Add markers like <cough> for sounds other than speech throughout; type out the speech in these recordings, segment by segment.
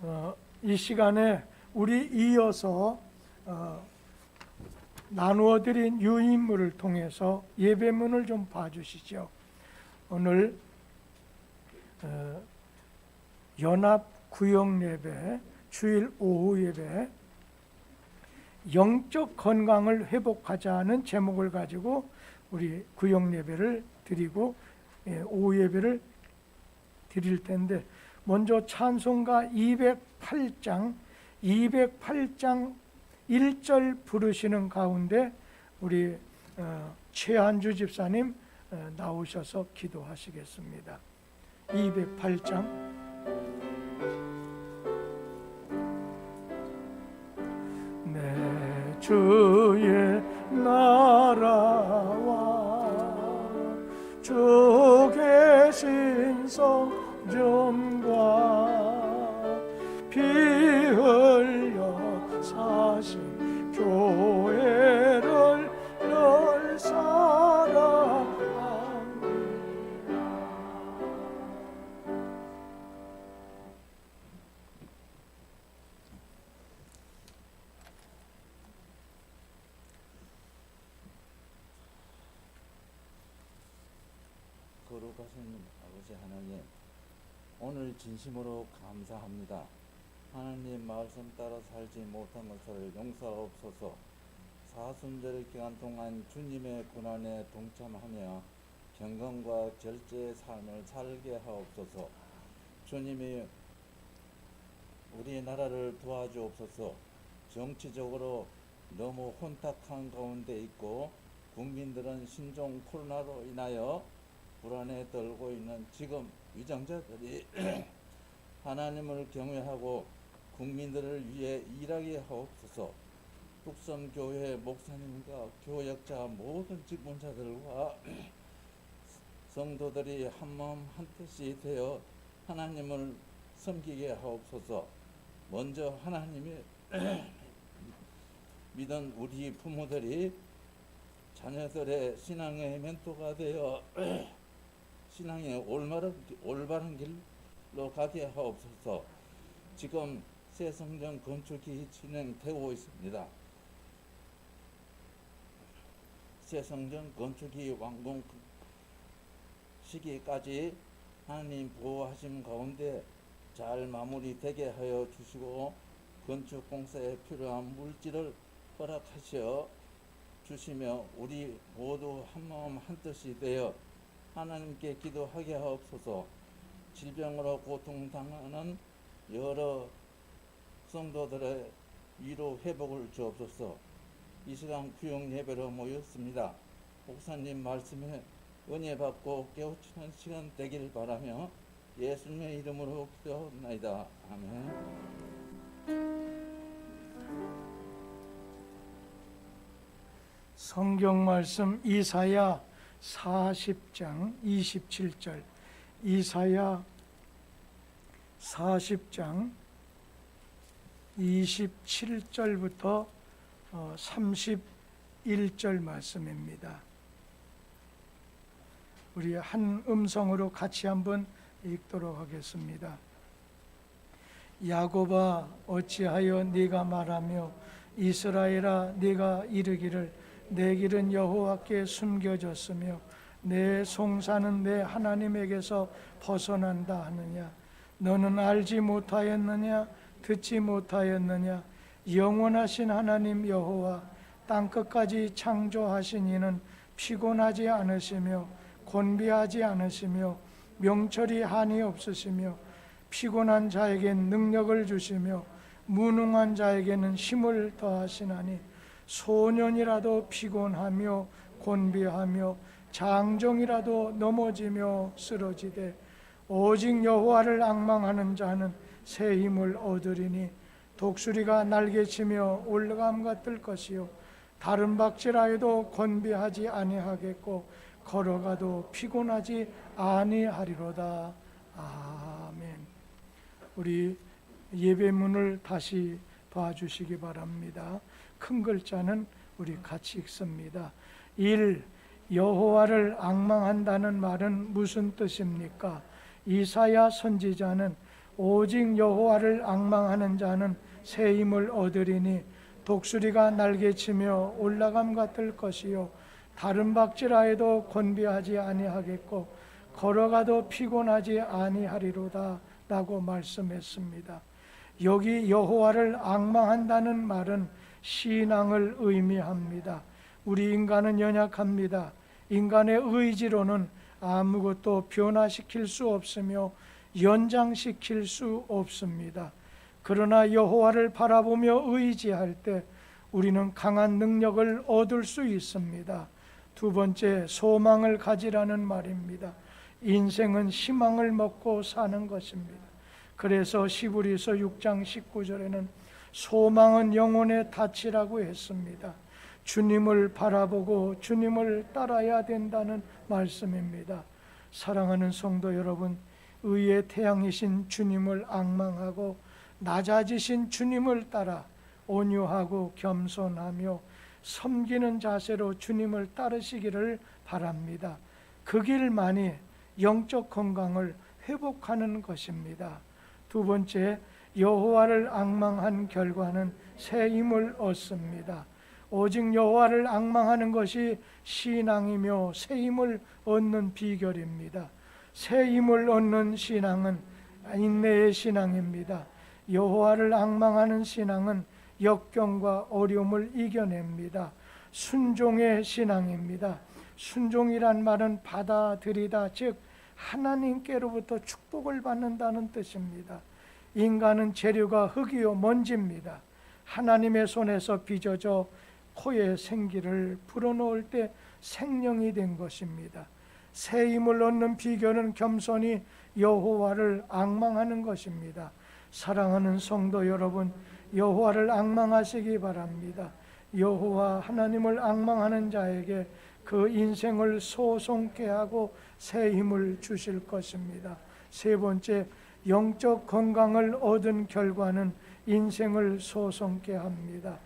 어, 이 시간에 우리 이어서 어, 나누어 드린 유인물을 통해서 예배문을 좀 봐주시죠. 오늘 어, 연합 구역 예배, 주일 오후 예배, 영적 건강을 회복하자는 제목을 가지고 우리 구역 예배를 드리고 예, 오후 예배를 드릴 텐데 먼저 찬송가 208장 208장 1절 부르시는 가운데 우리 어, 최한주 집사님 어, 나오셔서 기도하시겠습니다. 208장 내 주의 나라와 주 계신 성전 거룩하신 아버지 하나님, 오늘 진심으로 감사합니다. 하나님 말씀 따라 살지 못한 것을 용서하옵소서. 사순절 기간 동안 주님의 고난에 동참하며 경건과 절제의 삶을 살게 하옵소서. 주님이 우리나라를 도와주옵소서. 정치적으로 너무 혼탁한 가운데 있고 국민들은 신종 코로나로 인하여 불안에 떨고 있는 지금 위정자들이 <clears throat> 하나님을 경외하고 국민들을 위해 일하게 하옵소서. 북섬교회 목사님과 교역자 모든 직분자들과 <clears throat> 성도들이 한마음 한뜻이 되어 하나님을 섬기게 하옵소서. 먼저 하나님이 <clears throat> 믿은 우리 부모들이 자녀들의 신앙의 멘토가 되어 신앙의 올바른, 올바른 길로 가게 하옵소서. 지금 새 성전 건축이 진행되고 있습니다. 새 성전 건축이 완공 시기까지 하나님 보호하심 가운데 잘 마무리되게 하여 주시고 건축 공사에 필요한 물질을 허락하셔 주시며 우리 모두 한마음 한뜻이 되어 하나님께 기도하게 하옵소서. 질병으로 고통당하는 여러 성도들의 위로 회복을 주옵소서. 이 시간 구역 예배로 모였습니다. 목사님 말씀에 은혜 받고 깨우치는 시간 되길 바라며 예수님의 이름으로 기도하옵나이다. 아멘. 성경 말씀 이사야 40장 27절 이사야 40장 27절부터 31절 말씀입니다. 우리 한 음성으로 같이 한번 읽도록 하겠습니다. 야곱아 어찌하여 네가 말하며 이스라엘아 네가 이르기를 내 길은 여호와께 숨겨졌으며 내 송사는 내 하나님에게서 벗어난다 하느냐? 너는 알지 못하였느냐? 듣지 못하였느냐? 영원하신 하나님 여호와 땅 끝까지 창조하신 이는 피곤하지 않으시며 곤비하지 않으시며 명철이 한이 없으시며 피곤한 자에겐 능력을 주시며 무능한 자에게는 힘을 더하시나니 소년이라도 피곤하며 곤비하며 장정이라도 넘어지며 쓰러지되 오직 여호와를 앙망하는 자는 새 힘을 얻으리니 독수리가 날개치며 올라감과 뜰 것이요 다른 박질하여도 곤비하지 아니하겠고 걸어가도 피곤하지 아니하리로다 아멘. 우리 예배문을 다시 봐주시기 바랍니다. 큰 글자는 우리 같이 읽습니다. 1. 여호와를 악망한다는 말은 무슨 뜻입니까? 이사야 선지자는 오직 여호와를 앙망하는 자는 새 힘을 얻으리니 독수리가 날개치며 올라감 같을 것이요 다른 박질하여도 곤비하지 아니하겠고 걸어가도 피곤하지 아니하리로다 라고 말씀했습니다. 여기 여호와를 앙망한다는 말은 신앙을 의미합니다. 우리 인간은 연약합니다. 인간의 의지로는 아무것도 변화시킬 수 없으며 연장시킬 수 없습니다. 그러나 여호와를 바라보며 의지할 때 우리는 강한 능력을 얻을 수 있습니다. 두 번째, 소망을 가지라는 말입니다. 인생은 희망을 먹고 사는 것입니다. 그래서 시부리서 6장 19절에는 소망은 영혼의 닻이라고 했습니다. 주님을 바라보고 주님을 따라야 된다는 말씀입니다. 사랑하는 성도 여러분, 의의 태양이신 주님을 앙망하고 낮아지신 주님을 따라 온유하고 겸손하며 섬기는 자세로 주님을 따르시기를 바랍니다. 그 길만이 영적 건강을 회복하는 것입니다. 두 번째, 여호와를 앙망한 결과는 새 힘을 얻습니다. 오직 여호와를 앙망하는 것이 신앙이며 새 힘을 얻는 비결입니다. 새 힘을 얻는 신앙은 인내의 신앙입니다. 여호와를 앙망하는 신앙은 역경과 어려움을 이겨냅니다. 순종의 신앙입니다. 순종이란 말은 받아들이다, 즉 하나님께로부터 축복을 받는다는 뜻입니다. 인간은 재료가 흙이요 먼지입니다. 하나님의 손에서 빚어져 코에 생기를 불어넣을 때 생명이 된 것입니다. 새 힘을 얻는 비결은 겸손히 여호와를 앙망하는 것입니다. 사랑하는 성도 여러분, 여호와를 앙망하시기 바랍니다. 여호와 하나님을 앙망하는 자에게 그 인생을 소송케 하고 새 힘을 주실 것입니다. 세 번째, 영적 건강을 얻은 결과는 인생을 소송케 합니다.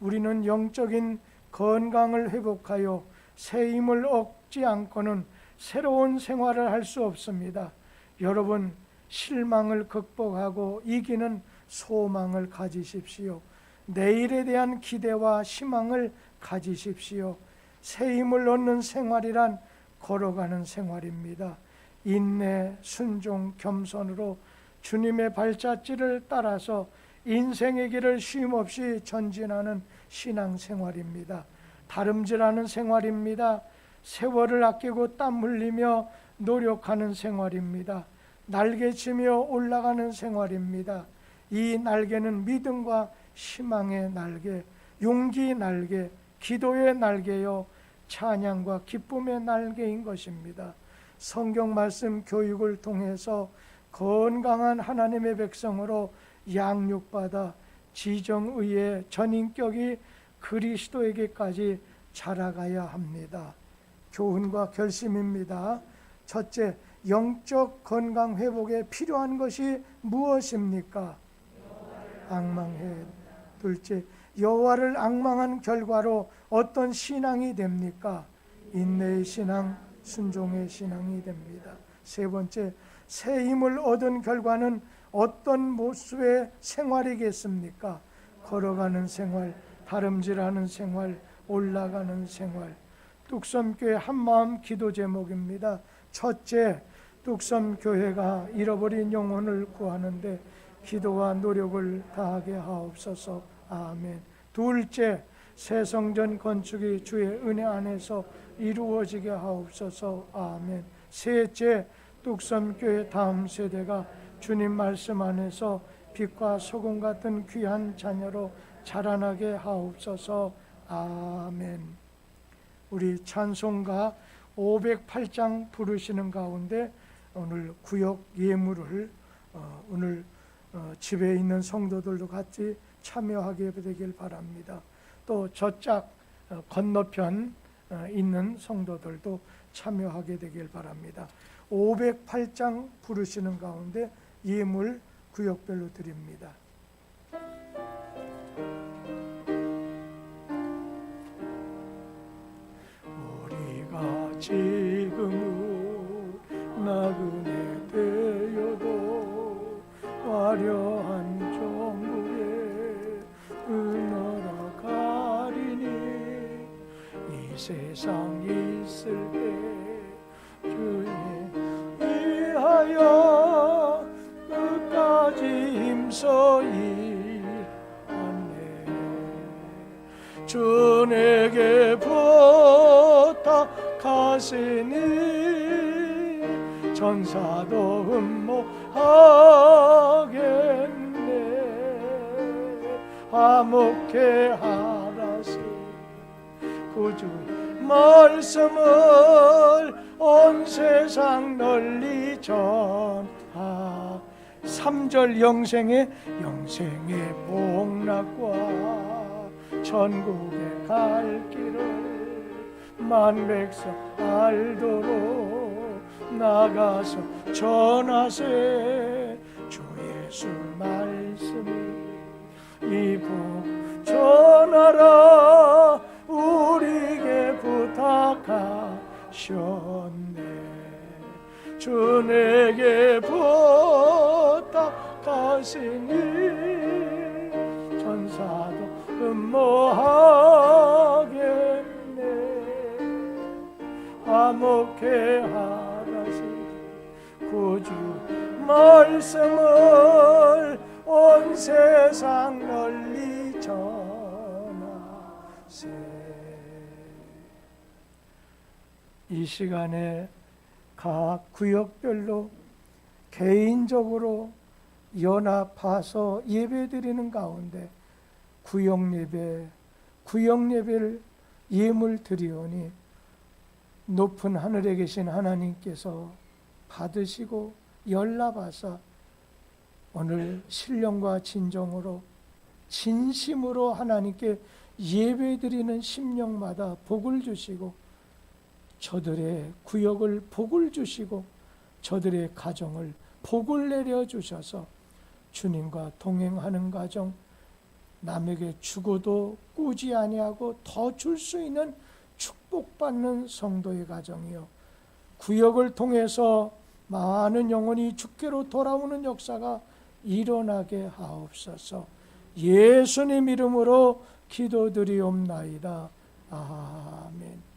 우리는 영적인 건강을 회복하여 새 힘을 얻지 않고는 새로운 생활을 할 수 없습니다. 여러분, 실망을 극복하고 이기는 소망을 가지십시오. 내일에 대한 기대와 희망을 가지십시오. 새 힘을 얻는 생활이란 걸어가는 생활입니다. 인내, 순종, 겸손으로 주님의 발자취를 따라서 인생의 길을 쉼없이 전진하는 신앙 생활입니다. 다름질하는 생활입니다. 세월을 아끼고 땀 흘리며 노력하는 생활입니다. 날개치며 올라가는 생활입니다. 이 날개는 믿음과 희망의 날개, 용기 날개, 기도의 날개요, 찬양과 기쁨의 날개인 것입니다. 성경 말씀 교육을 통해서 건강한 하나님의 백성으로 양육받아 지정의의 전인격이 그리스도에게까지 자라가야 합니다. 교훈과 결심입니다. 첫째, 영적 건강 회복에 필요한 것이 무엇입니까? 앙망해. 둘째, 여호와를 앙망한 결과로 어떤 신앙이 됩니까? 인내의 신앙, 순종의 신앙이 됩니다. 세 번째, 새 힘을 얻은 결과는 어떤 모습의 생활이겠습니까? 걸어가는 생활, 다름질하는 생활, 올라가는 생활. 뚝섬교회 한마음 기도 제목입니다. 첫째, 뚝섬교회가 잃어버린 영혼을 구하는데 기도와 노력을 다하게 하옵소서. 아멘. 둘째, 새 성전 건축이 주의 은혜 안에서 이루어지게 하옵소서. 아멘. 셋째, 뚝섬교회 다음 세대가 주님 말씀 안에서 빛과 소금 같은 귀한 자녀로 자라나게 하옵소서. 아멘. 우리 찬송가 508장 부르시는 가운데 오늘 구역 예물을 어, 오늘 어, 집에 있는 성도들도 같이 참여하게 되길 바랍니다. 또 저짝 어, 건너편 어, 있는 성도들도 참여하게 되길 바랍니다. 508장 부르시는 가운데 예물 구역별로 드립니다. 우리가 지금 나그네 되어도 화려 세상 있을 때 주님 위하여 끝까지 힘써 일하네 주 내게 부탁하시니 전사도 흠모하겠네. 화목해 하라시 구주 말씀을 온 세상 널리 전하. 3절 영생의 영생의 복락과 천국에 갈 길을 만 백성 알도록 나가서 전하세. 주 예수 말씀이 이복 전하라 부탁하셨네. 주 내게 부탁하시니 전사도 흠모하겠네. 화목해 하라시 구주 말씀을 온 세상 널리 전하세 이 시간에 각 구역별로 개인적으로 연합해서 예배드리는 가운데 구역 예배, 구역 예배를 예물 드리오니 높은 하늘에 계신 하나님께서 받으시고 연락하사 오늘 신령과 진정으로 진심으로 하나님께 예배드리는 심령마다 복을 주시고 저들의 구역을 복을 주시고 저들의 가정을 복을 내려 주셔서 주님과 동행하는 가정 남에게 주고도 꾸지 아니하고 더 줄 수 있는 축복받는 성도의 가정이요. 구역을 통해서 많은 영혼이 주께로 돌아오는 역사가 일어나게 하옵소서. 예수님 이름으로 기도드리옵나이다. 아멘